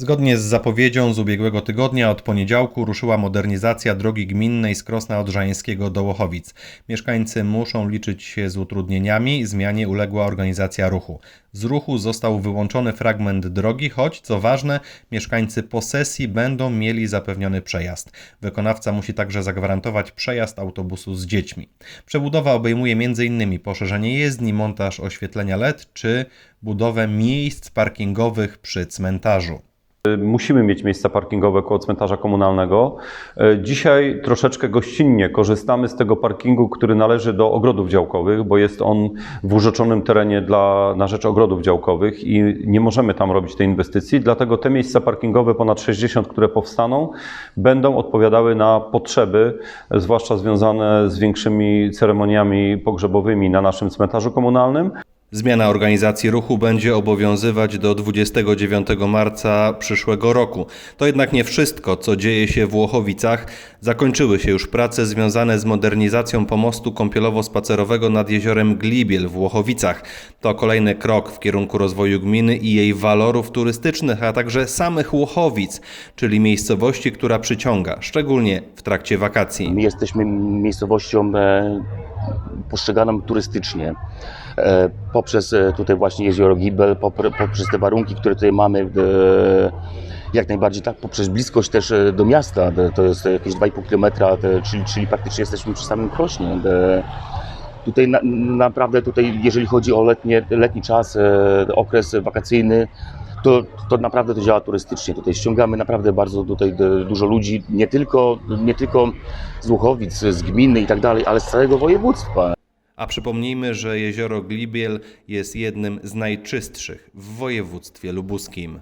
Zgodnie z zapowiedzią z ubiegłego tygodnia od poniedziałku ruszyła modernizacja drogi gminnej z Krosna Odrzańskiego do Łochowic. Mieszkańcy muszą liczyć się z utrudnieniami, zmianie uległa organizacja ruchu. Z ruchu został wyłączony fragment drogi, choć co ważne, mieszkańcy posesji będą mieli zapewniony przejazd. Wykonawca musi także zagwarantować przejazd autobusu z dziećmi. Przebudowa obejmuje m.in. poszerzenie jezdni, montaż oświetlenia LED czy budowę miejsc parkingowych przy cmentarzu. Musimy mieć miejsca parkingowe koło cmentarza komunalnego. E, Dzisiaj troszeczkę gościnnie korzystamy z tego parkingu, który należy do ogrodów działkowych, bo jest on w urzeczonym terenie dla, na rzecz ogrodów działkowych i nie możemy tam robić tej inwestycji. Dlatego te miejsca parkingowe, ponad 60, które powstaną, będą odpowiadały na potrzeby, zwłaszcza związane z większymi ceremoniami pogrzebowymi na naszym cmentarzu komunalnym. Zmiana organizacji ruchu będzie obowiązywać do 29 marca przyszłego roku. To jednak nie wszystko, co dzieje się w Łochowicach. Zakończyły się już prace związane z modernizacją pomostu kąpielowo-spacerowego nad jeziorem Glibiel w Łochowicach. To kolejny krok w kierunku rozwoju gminy i jej walorów turystycznych, a także samych Łochowic, czyli miejscowości, która przyciąga, szczególnie w trakcie wakacji. My jesteśmy miejscowością e, postrzeganą turystycznie. E, poprzez e, tutaj właśnie jezioro Gibel, popr- poprzez te warunki, które tutaj mamy, e, jak najbardziej tak, poprzez bliskość też do miasta, to jest jakieś 2,5 km, czyli, czyli praktycznie jesteśmy przy samym Krośnie. Tutaj na, naprawdę, tutaj, jeżeli chodzi o letnie, letni czas, okres wakacyjny, to, to naprawdę to działa turystycznie. Tutaj ściągamy naprawdę bardzo tutaj du- dużo ludzi, nie tylko, nie tylko z Łuchowic, z gminy i tak dalej, ale z całego województwa. A przypomnijmy, że jezioro Glibiel jest jednym z najczystszych w województwie lubuskim.